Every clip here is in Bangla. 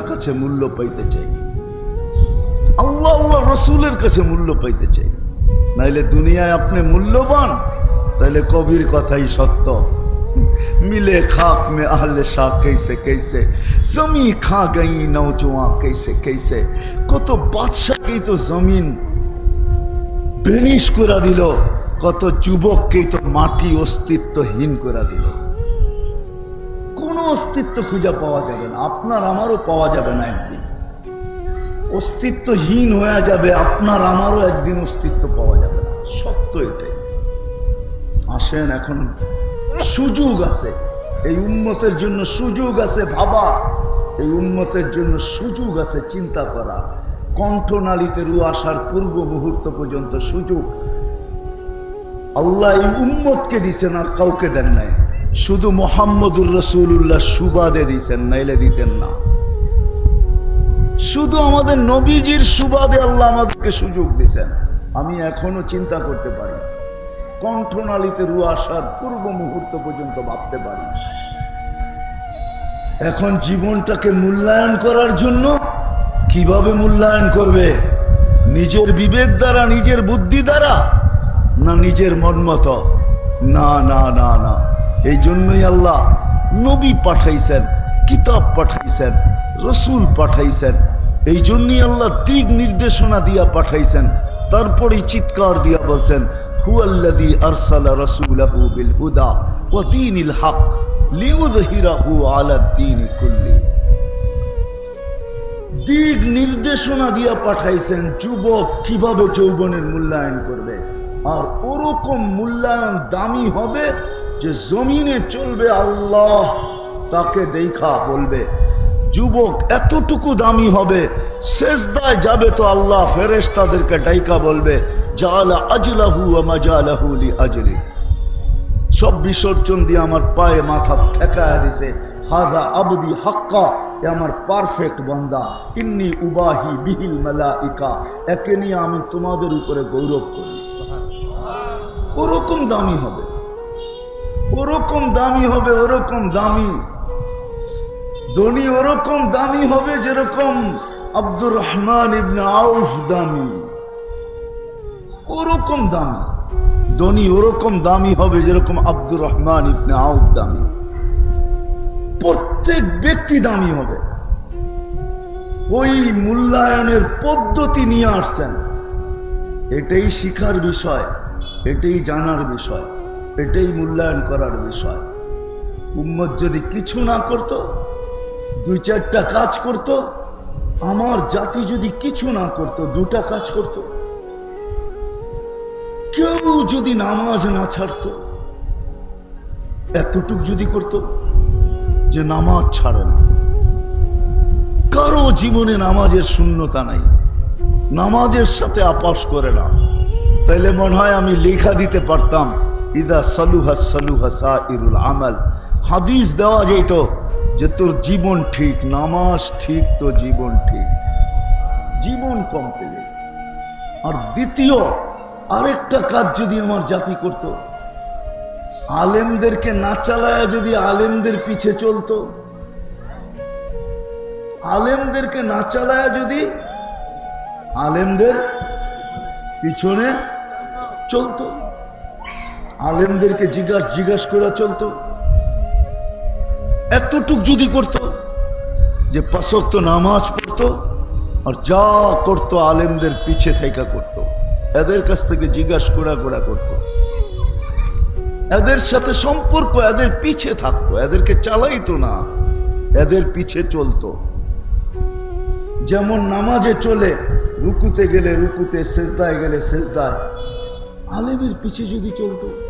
কাছে মূল্য পাইতে চাই। আল্লাহ আল্লাহ রসুলের কাছে মূল্য পাইতে চাই। নাইলে দুনিয়ায় আপনি মূল্যবান, তাইলে কবির কথাই সত্য। মিলে খাক মে আহলে শাহ কেসে কেসে জমি খা গাই নৌ নৌজোয়া কেসে কেসে কত বাদশাকেই তো জমিন বেনিশ করে দিল, কত যুবককেই তো মাটি অস্তিত্বহীন করে দিল। অস্তিত্ব খুঁজে পাওয়া যাবে না, আপনার আমারও পাওয়া যাবে না একদিন। অস্তিত্বহীন হয়ে যাবে, আপনার আমারও একদিন অস্তিত্ব পাওয়া যাবে না। সত্য এটাই। আসেন এখন, সুযোগ আছে। এই উন্মতের জন্য সুযোগ আছে ভাবা। এই উন্মতের জন্য সুযোগ আছে চিন্তা করা। কণ্ঠনালীতে রু আসার পূর্ব মুহূর্ত পর্যন্ত সুযোগ। আল্লাহ এই উন্মতকে দিছেন আর কাউকে দেন নাই। শুধু মোহাম্মদুর রসুল্লাহ সুবাদে দিতেন নাইলে দিতেন না। শুধু আমাদের নবীজির সুবাদে আল্লাহ আমাদেরকে সুযোগ দিছেন আমি এখনও চিন্তা করতে পারি কণ্ঠনালীতে রু আসার পূর্ব মুহূর্ত পর্যন্ত ভাবতে পারি এখন জীবনটাকে মূল্যায়ন করার জন্য কীভাবে মূল্যায়ন করবে? নিজের বিবেক দ্বারা, নিজের বুদ্ধি দ্বারা, না নিজের মন মতো? না না না না। এই জন্যই আল্লাহ নবী পাঠাইছেন, কিতাব পাঠাইছেন, রসুল পাঠাইছেন। এই জন্যই আল্লাহ দিক নির্দেশনা দিয়া পাঠাইছেন, তারপরেই চিৎকার দিয়া বলছেন, হুয়াল্লাযী আরসালা রাসূলাহু বিল হুদা ওয়া দীনিল হক লিইয়ুযহিরাহু আলা দিক নির্দেশনা দিয়া পাঠাইছেন, যুবক কীভাবে যৌবনের মূল্যায়ন করবে? আর ওরকম মূল্যায়ন দামি হবে যে জমিনে চলবে আল্লাহ, তাকে দেখা বলবে, যুবক এতটুকু দামি হবে, শেষদায় যাবে তো আল্লাহ ফেরেশ তাদেরকে ডাইকা বলবে, জালা আজলাহু আমাজালাহু লি আজলি সব বিসর্জন দিয়ে আমার পায়ে মাথা ঠেকায়া দিছে হাদা আবদি হাক্কা, এ আমার পারফেক্ট বন্দা, ইন্নি উবাহি বিহিল মেলা ইকা একে নিয়ে আমি তোমাদের উপরে গৌরব করি। ওরকম দামি হবে। ওরকম দামি হবে, ওরকম দামি। ধনী ওরকম দামি হবে যেরকম আব্দুর রহমান ইবনে আউফ দামি। ওরকম দামি। ধনী ওরকম দামি হবে যেরকম আব্দুর রহমান ইবনে আউফ দামি। প্রত্যেক ব্যক্তি দামি হবে। ওই মূল্যায়নের পদ্ধতি নিয়ে আসছেন। এটাই শিখার বিষয়, এটাই জানার বিষয়। এটাই মূল্যায়ন করার বিষয়। উম্মত যদি কিছু না করত, দুই চারটা কাজ করত, আমার জাতি যদি কিছু না করত, দুটা কাজ করত, কেউ যদি নামাজ না ছাড়তো, এতটুক যদি করত যে নামাজ ছাড়ে না। কারও জীবনে নামাজের শূন্যতা নাই, নামাজের সাথে আপাস করে না। তাইলে মনে হয় আমি লেখা দিতে পারতাম। ইদা সালুহা সালুহা ইরুল আমাল। হাদিস দেওয়া যেত যে তোর জীবন ঠিক, নামাজ ঠিক তো জীবন ঠিক। জীবন কম পেলে। আর দ্বিতীয়, আরেকটা কাজ যদি আমার জাতি করত, আলেমদেরকে না চালায় যদি আলেমদের পিছে চলতো, আলেমদেরকে না চালায় যদি আলেমদের পিছনে চলতো। আলেমদেরকে জিজ্ঞাস জিজ্ঞাস করে চলতো এতটুক যদি করত যে পাশক্ত নামাজ পড়তো আর যা করতো আলেমদের পিছে থাইকা করত। এদের কাছ থেকে জিজ্ঞাস করা করা করত। এদের সাথে সম্পর্ক এদের পিছে থাকতো, এদেরকে চালাইতো না, এদের পিছে চলতো যেমন নামাজে চলে, রুকুতে গেলে রুকুতে, সেজদায় গেলে সেজদায়, আলেমের পিছে যদি চলতো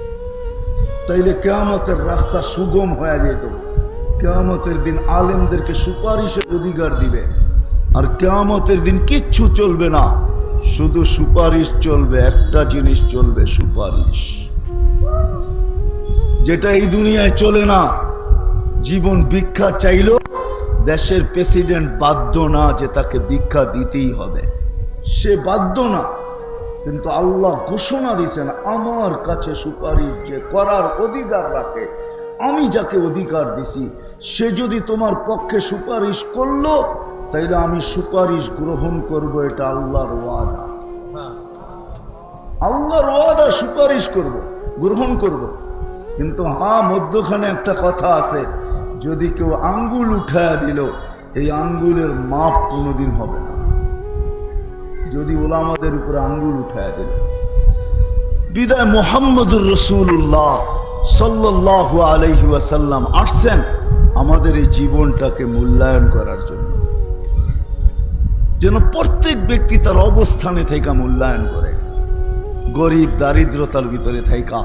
তাইলে কেয়ামতের রাস্তা সুগম হয়ে যেত। কেয়ামতের দিন আলেমদেরকে সুপারিশের অধিকার দিবে। আর কেয়ামতের দিন কিচ্ছু চলবে না। শুধু সুপারিশ চলবে, একটা জিনিস চলবে, সুপারিশ। যেটা এই দুনিয়ায় চলে না, জীবন ভিক্ষা চাইলো দেশের প্রেসিডেন্ট বাধ্য না যে তাকে ভিক্ষা দিতেই হবে। সে বাধ্য না। কিন্তু আল্লাহ ঘোষণা দিয়েছেন, আমার কাছে সুপারিশ যে করার অধিকার রাখে, আমি যাকে অধিকার দিছি, সে যদি তোমার পক্ষে সুপারিশ করল, তাইলে আমি সুপারিশ গ্রহণ করব, এটা আল্লাহর ওয়াদা। আল্লাহর ওয়াদা সুপারিশ করব, গ্রহণ করব। কিন্তু হ্যাঁ মধ্যখানে একটা কথা আছে, যদি কেউ আঙ্গুল উঠায় দিল, এই আঙ্গুলের মাপ কোনোদিন হবে না। যদি ওলামাদের উপরে আঙ্গুল উঠায় দিল। বিদায় মোহাম্মদুর রসুল্লাহ সাল্লাহ আলহি ওয়াসাল্লাম আসছেন আমাদের এই জীবনটাকে মূল্যায়ন করার জন্য। যেন প্রত্যেক ব্যক্তি তার অবস্থানে থেকে মূল্যায়ন করে। গরিব দারিদ্রতার ভিতরে থাইকা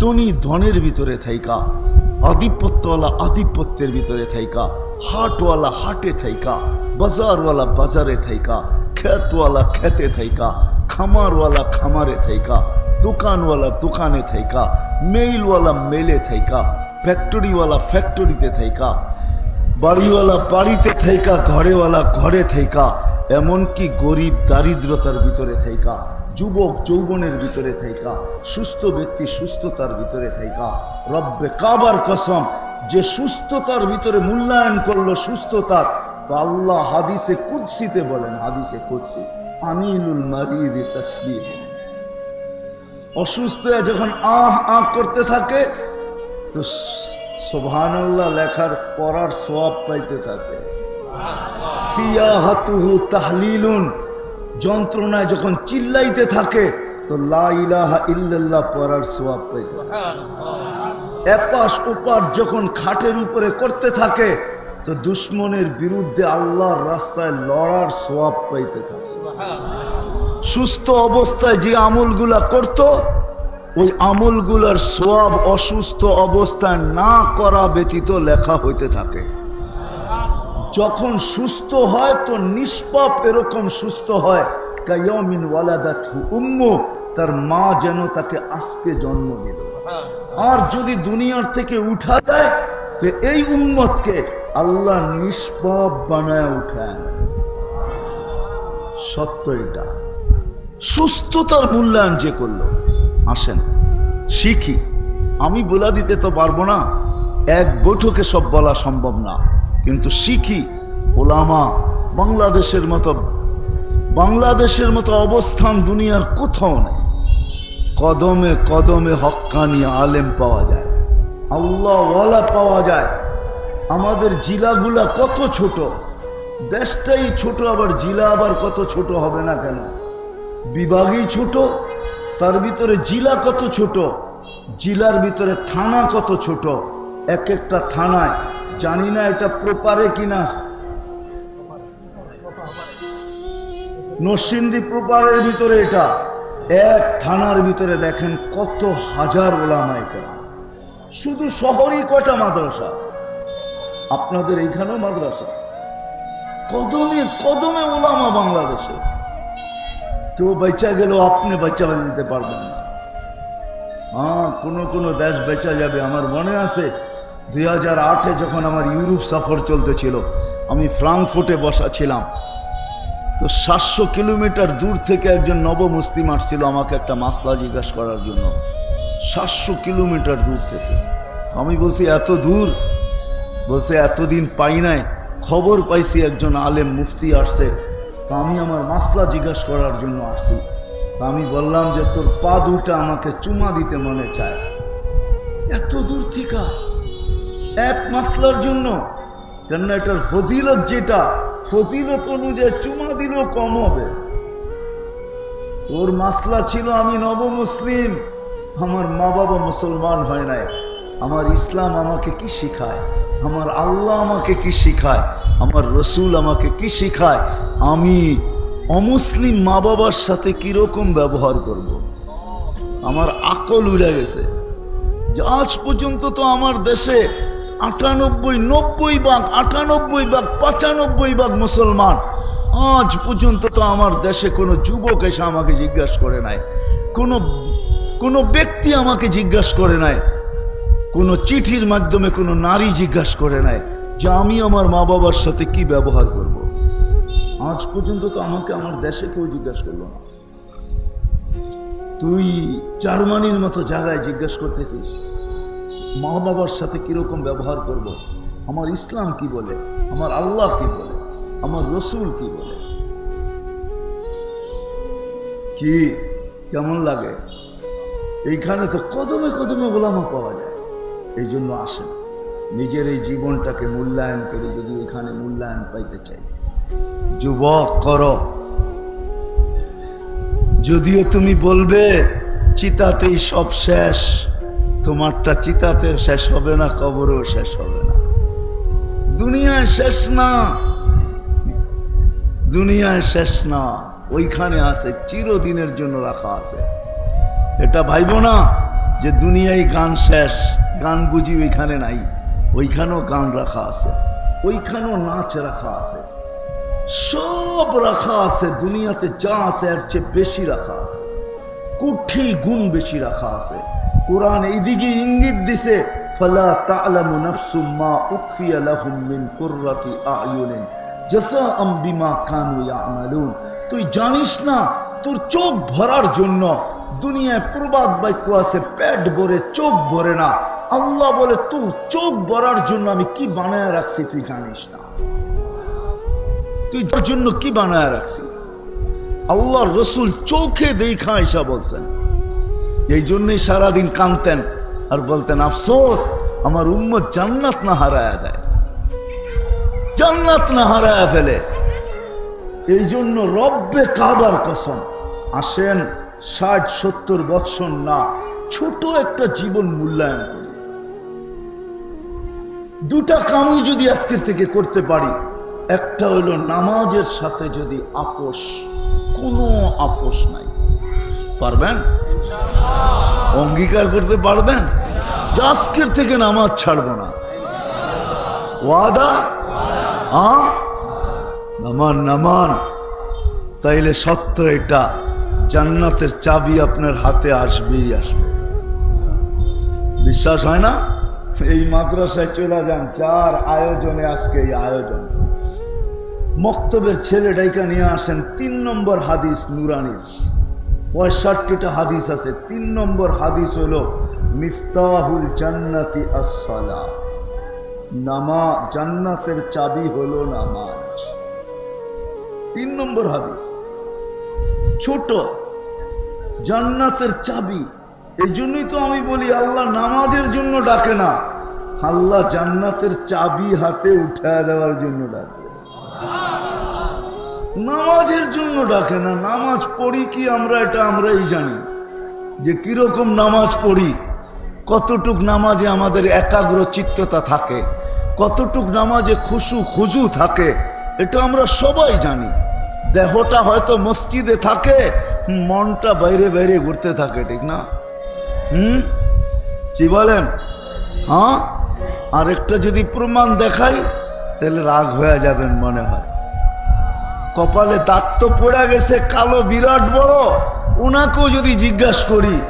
তনি ধনের ভিতরে থাইকা আধিপত্যওয়ালা আধিপত্যের ভিতরে থাইকা হাটওয়ালা হাটে থাইকা বাজারওয়ালা বাজারে থাইকা খেতওয়ালা খেতে থাইকা খামারওয়ালা খামারে থাইকা দোকানওয়ালা দোকানে থাইকা মেইলওয়ালা মেলে থাইকা ফ্যাক্টরিওয়ালা ফ্যাক্টরিতে থাইকা বাড়িওয়ালা বাড়িতে থাইকা ঘরেওয়ালা ঘরে থাইকা এমনকি গরিব দারিদ্রতার ভিতরে থাইকা যুবক যৌবনের ভিতরে থাইকা সুস্থ ব্যক্তি সুস্থতার ভিতরে থাইকা রব্বে কাবার কসম যে সুস্থতার ভিতরে মূল্যায়ন করল, সুস্থতার তো আল্লাহ হাদিসে কুৎসিতে বলেন, হাদিসে কুৎসি আমিনুল মারিদ তসবিহ অসুস্থ যখন আহ আহ করতে থাকে, তো সোভানুল্লাহ লেখার পড়ার সোয়াব পাইতে থাকে সিয়াহাতুহু তাহলিলুন, যন্ত্রণায় যখন চিল্লাইতে থাকে, তো লা ইলাহা ইল্লাল্লাহ পড়ার সোয়াব পাইতে। এপাশ ওপার যখন খাটের উপরে করতে থাকে তো দুশ্মনের বিরুদ্ধে আল্লাহর রাস্তায় লড়ার সোয়াব পাইতে থাকে। সুস্থ অবস্থায় যে আমলগুলা করত, ওই আমলগুলার সোয়াব অসুস্থ অবস্থায় না করা ব্যতীত লেখা হইতে থাকে। যখন সুস্থ হয়, তো নিষ্পাপ এরকম সুস্থ হয় তার মা যেন তাকে আজকে জন্ম দিল। আর যদি দুনিয়ার থেকে উঠা যায়, তো এই উম্মতকে আল্লাহ নিষ্পাপ বানায় উঠায় সত্য এটা। সুস্থতার মূল্যায়ন যে করল। আসেন, শিখি। আমি বলে দিতে তো পারব না, এক বৈঠকে সব বলা সম্ভব না। কিন্তু শিখি, ওলামা, বাংলাদেশের মতো বাংলাদেশের মতো অবস্থান দুনিয়ার কোথাও নেই। কদমে কদমে হক্কানি আলেম পাওয়া যায়। আল্লাহ ওয়ালা পাওয়া যায়। আমাদের জিলাগুলা কত ছোট? দেশটাই ছোট, আবার জিলা আবার কত ছোট হবে না কেন? বিভাগই ছোট, তার ভিতরে জিলা কত ছোট? জিলার ভিতরে থানা কত ছোট? এক একটা থানায়। জানি না এটা প্রপারে কিনা। নরসিংদী প্রপারের ভিতরে এটা। এক থানার ভিতরে দেখেন কত হাজার ওলামায় কেন শুধু শহরই কটা মাদ্রাসা? আপনাদের এইখানেও মাদ্রাসা। কদমে কদমে ওলামা বাংলাদেশে। কেউ বেচা গেল আপনি বাচ্চা দিতে পারবেন না। হ্যাঁ কোনো কোনো দেশ বেচা যাবে। আমার মনে আছে, দুই হাজার আটে যখন আমার ইউরোপ সফর চলতেছিল, আমি ফ্রাঙ্কফুটে বসা ছিলাম তো সাতশো কিলোমিটার দূর থেকে একজন নব মুসলিম আসছিল আমাকে একটা মাসলা জিজ্ঞাসা করার জন্য। সাতশো কিলোমিটার দূর থেকে। আমি বলছি, এত দূর? বলছে, এতদিন পাই নাই। খবর পাইছি একজন আলেম মুফতি আসছে। তা আমি আমার মাসলা জিজ্ঞাসা করার জন্য আসছি। আমি বললাম যে, তোর পা দুটা আমাকে চুমা দিতে মনে চায়। এত দূর থেকে এক মাসলার জন্য কেন এটার ফজিলত যেটা, ফজিলত অনুযায়ী চুমা দিলেও কম হবে। ওর মাসলা ছিল, আমি নব মুসলিম। আমার মা বাবা মুসলমান হয় নাই। আমার ইসলাম আমাকে কি শিখায়? আমার আল্লাহ আমাকে কি শিখায়? আমার রসুল আমাকে কি শিখায়? আমি অমুসলিম মা বাবার সাথে কীরকম ব্যবহার করব। আমার আকল উড়ে গেছে। যে আজ পর্যন্ত তো আমার দেশে আটানব্বই, নব্বই ভাগ, আটানব্বই ভাগ, পঁচানব্বই ভাগ মুসলমান, আজ পর্যন্ত তো আমার দেশে কোনো যুবক এসে আমাকে জিজ্ঞাসা করে নাই। কোনো কোনো ব্যক্তি আমাকে জিজ্ঞাসা করে নাই। কোনো চিঠির মাধ্যমে কোনো নারী জিজ্ঞাসা করে নাই যে আমি আমার মা বাবার সাথে কি ব্যবহার করব। আজ পর্যন্ত তো আমাকে আমার দেশে কেউ জিজ্ঞাসা করল না। তুই জার্মানির মতো জায়গায় জিজ্ঞাসা করতেছিস, মা বাবার সাথে কীরকম ব্যবহার করব। আমার ইসলাম কি বলে? আমার আল্লাহ কি বলে? আমার রসুল কি বলে? কি? কেমন লাগে? এইখানে তো কদমে কদমে গোলামা পাওয়া যায়। এই জন্য আসেন। নিজের এই জীবনটাকে মূল্যায়ন করে যদি ওইখানে মূল্যায়ন পাইতে চাই। যুবক, কর। যদিও তুমি বলবে, চিতাতেই সব শেষ। তোমারটা চিতাতে শেষ হবে না, কবরেও শেষ হবে না। দুনিয়ায় শেষ না। দুনিয়ায় শেষ না। ওইখানে আছে, চিরদিনের জন্য রাখা আছে। এটা ভাইব না যে দুনিয়ায় গান শেষ। গান বুঝি ওইখানে নাই। ওইখানেও গান রাখা আছে। ওইখানেও নাচ রাখা আছে। সব রাখা আছে। দুনিয়াতে যা আছে, এর চেয়ে বেশি রাখা আছে। কোটি গুণ বেশি রাখা আছে। কোরআন এইদিকে ইঙ্গিত দিছে, ফালা উখফিয়া লাহুম মিন কুররাতি আয়ুনিন কানু ইয়ামালুন। তুই জানিস না, তোর চোখ ভরার জন্য দুনিয়ায় প্রবাদ বাক্য আছে, পেট ভরে চোখ ভরে না। আল্লাহ বলে তুই চোখ ভরার জন্য আমি কি বানায় রাখছি তুই জানিস না। তুই যার জন্য কি বানায় রাখছি? আল্লাহ রসুল চোখে দেখা এসা বলছেন, এই জন্যই সারাদিন কানতেন আর বলতেন, আফসোস, আমার উম্মত জান্নাত না হারায় দেয়। জান্নাত না হারায় ফেলে। এই জন্য রব্বে কাবার কসম, আসেন ষাট সত্তর বৎসর না, ছোট একটা জীবন মূল্যায়ন করি দুটা কামই যদি আজকের থেকে করতে পারি, একটা হলো নামাজের সাথে যদি আপোষ, কোনো আপোষ নাই। পারবেন? অঙ্গীকার করতে পারবেন? যে আজকের থেকে নামাজ ছাড়বো না। ওয়াদা? আ নামান নামান। তাইলে সত্য এটা, জান্নাতের চাবি আপনার হাতে আসবেই আসবে। বিশ্বাস হয় না? এই মাদ্রাসায় চলে যান, চার আয়োজনে আজকে এই আয়োজন। মক্তবের ছেলে ডাইকা নিয়ে আসেন, তিন নম্বর হাদিস নুরানির। পঁয়ষট্টিটা হাদিস আছে, তিন নম্বর হাদিস হল, মিফতাহুল জান্নাতি আসসালা। নামা, জান্নাতের চাবি হলো নামাজ। তিন নম্বর হাদিস, ছোট, জান্নাতের চাবি। এই জন্যই তো আমি বলি, আল্লাহ নামাজের জন্য ডাকে না। আল্লাহ জান্নাতের চাবি হাতে উঠায় দেওয়ার জন্য ডাকে। নামাজের জন্য ডাকে না, নামাজ পড়ি কি আমরা, এটা আমরাই জানি। যে কীরকম নামাজ পড়ি, কতটুক নামাজে আমাদের একাগ্র চিত্ততা থাকে, কতটুক নামাজে খুশু খুজু থাকে, এটা আমরা সবাই জানি। দেহটা হয়তো মসজিদে থাকে, মনটা বাইরে বাইরে ঘুরতে থাকে, ঠিক না? হুম? কি বলেন? হ্যাঁ? আরেকটা যদি প্রমাণ দেখাই, তাহলে রাগ হয়ে যাবেন মনে হয়। কপালে দাঁত তো পড়ে গেছে, কালো বিরাট বড়। ওনাকেও যদি জিজ্ঞাসা করি,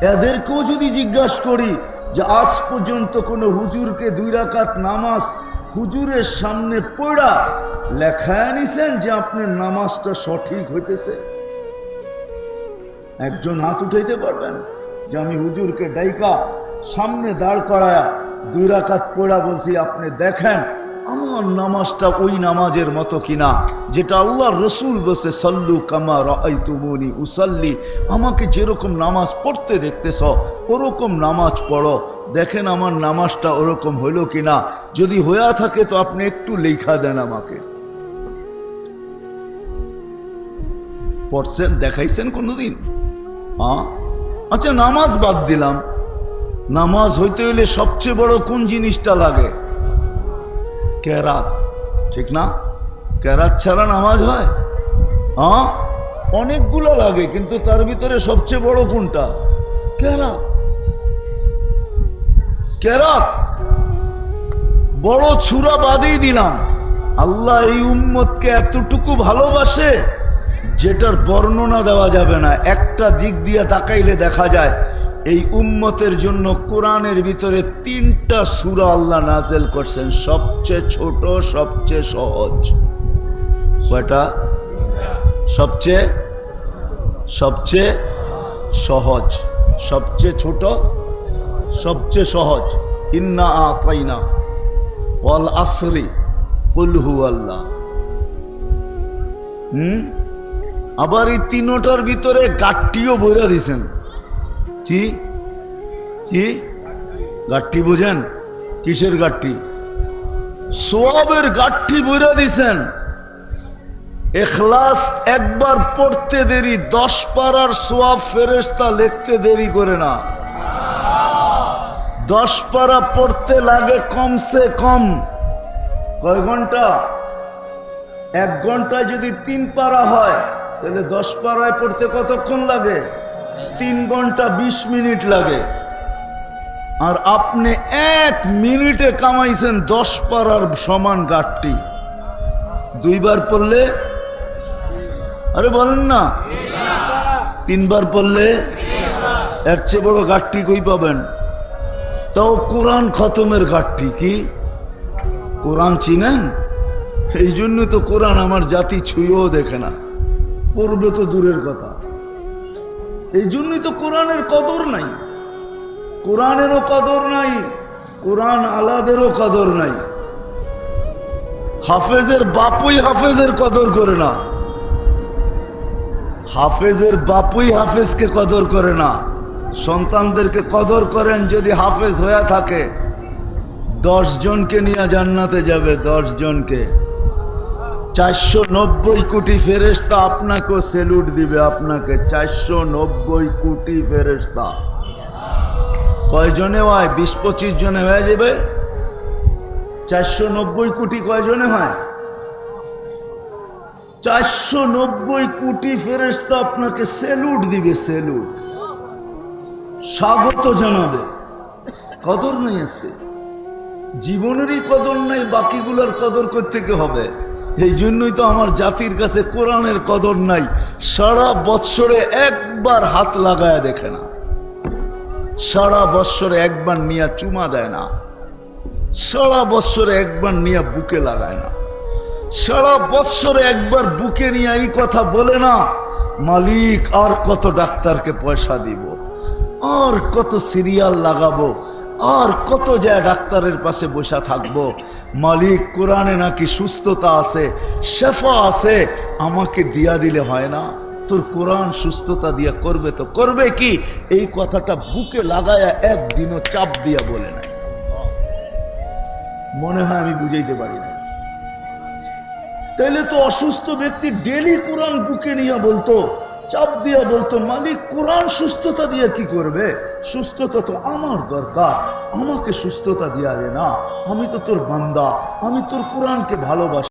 এদেরকেও যদি জিজ্ঞাসা করি যে আজ পর্যন্ত কোনো হুজুরকে দুই রাকাত নামাজ হুজুরের সামনে পড়া লেখায় নিছেন যে আপনার নামাজটা সঠিক হইতেছে? একজন হাত উঠাইতে পারবেন? যে আমি হুজুরকে ডাইকা সামনে দাঁড় করায়া দুই রাকাত পড়া বলছি, আপনি দেখেন আমার নামাজটা ওই নামাজের মতো কিনা, যেটা আল্লাহ রসুল বসে সল্লু কামা রাইতুমনি উসাল্লি, আমাকে যেরকম নামাজ পড়তে দেখতেছ, ওরকম নামাজ পড়ো। দেখেন আমার নামাজটা ওরকম হইল কিনা। যদি হইয়া থাকে তো আপনি একটু লেখা দেন আমাকে। পড়ছেন, দেখাইছেন কোনোদিন? হ্যাঁ আচ্ছা নামাজ বাদ দিলাম। নামাজ হইতে হইলে সবচেয়ে বড় কোন জিনিসটা লাগে? কেরাত। ঠিক না? কেরাত ছাড়া নামাজ হয়? হ্যাঁ অনেকগুলো লাগে, কিন্তু তার ভিতরে সবচেয়ে বড় কোনটা? কেরাত। কেরাত। বড় ছুরা বাদেই দিলাম। আল্লাহ এই উম্মতকে এতটুকু ভালোবাসে যেটার বর্ণনা দেওয়া যাবে না, একটা দিক দিয়ে তাকাইলে দেখা যায়, এই উম্মতের জন্য কোরআনের ভিতরে তিনটা সুরা আল্লাহ নাজেল করছেন, সবচেয়ে ছোট, সবচেয়ে সহজ। কয়টা? সবচেয়ে সবচেয়ে সহজ। সবচেয়ে ছোট, সবচেয়ে সহজ। ইন্না আতাইনা, ওয়াল আসরি কুলহু আল্লাহ হুম? আবার এই তিনোটার ভিতরে গাঠটিও বইরা দিছেন। কি? কি? গাঠটি বোঝেন? কিসের গাঠটি সোয়াবের গাঠটি বইরা দিছেন। এখলাস একবার পড়তে দেরি, দশ পারার সোয়াব ফেরেস্তা লিখতে দেরি করে না। দশ পারা পড়তে লাগে কমসে কম। কয় ঘণ্টা? এক ঘন্টায় যদি তিন পারা হয় তাহলে দশ পারায় পড়তে কতক্ষণ লাগে? তিন ঘণ্টা বিশ মিনিট লাগে। আর আপনি এক মিনিটে কামাইছেন দশ পারার সমান গাঠটি দুইবার পড়লে? আরে বলেন না। তিনবার পড়লে এর চেয়ে বড় গাঠটি কই পাবেন? তাও কোরআন খতমের গাঠটি কি? কোরআন চিনেন? এই জন্য তো কোরআন আমার জাতি ছুঁয়েও দেখে না। পড়বে তো দূরের কথা। এই জন্যই তো কোরআনের কদর নাই। কোরআনেরও কদর নাই, কোরআন আলাদেরও কদর নাই। হাফেজের বাপুই হাফেজের কদর করে না। হাফেজের বাপুই হাফেজকে কদর করে না। সন্তানদেরকে কদর করেন যদি হাফেজ হয়ে থাকে। দশ জনকে নিয়ে জান্নাতে যাবে, দশ জনকে। চারশো নব্বই কোটি ফেরেস্তা আপনাকেও সেলুট দিবে আপনাকে। চারশো নব্বই কোটি ফেরেস্তা কয়জনে হয়? বিশ পঁচিশ জনে হয়ে যাবে। চারশো নব্বই কোটি কয়জনে হয়? চারশো নব্বই কোটি ফেরেস্তা আপনাকে সেলুট দিবে, সেলুট। স্বাগত জানাবে। কদর নেই আজকে। জীবনেরই কদর নাই, বাকিগুলোর কদর করতে হবে? এই জন্যই তো আমার জাতির কাছে কোরআনের কদর নাই। সারা বৎসরে একবার হাত লাগায় দেখে না। সারা বৎসরে একবার নিয়ে চুমা দেয় না। সারা বৎসরে একবার নিয়ে বুকে লাগায় না। সারা বৎসরে একবার বুকে নিয়ে এই কথা বলে না, মালিক আর কত ডাক্তারকে পয়সা দিব, আর কত সিরিয়াল লাগাবো আর কত যায় ডাক্তারের পাশে বসা থাকব? মালিক কোরআনে নাকি সুস্থতা আছে, শেফা আছে, আমাকে দিয়া দিলে হয় না? তোর কোরআন সুস্থতা দিয়া করবে তো করবে কি? এই কথাটা বুকে লাগায়া একদিনও চাপ দিয়া বলে নাই। মনে হয় আমি বুঝাইতে পারি না তাইলে তো অসুস্থ ব্যক্তি ডেলি কোরআন বুকে নিয়ে বলতো চাপ দিয়া বলতো, মালিক, কোরআন সুস্থতা দিয়ে কি করবে? সুস্থতা তো আমার দরকার। আমাকে সুস্থতা দিয়া দে না। আমি তো তোর বান্দা। আমি তোর কোরআনকে ভালোবাসি।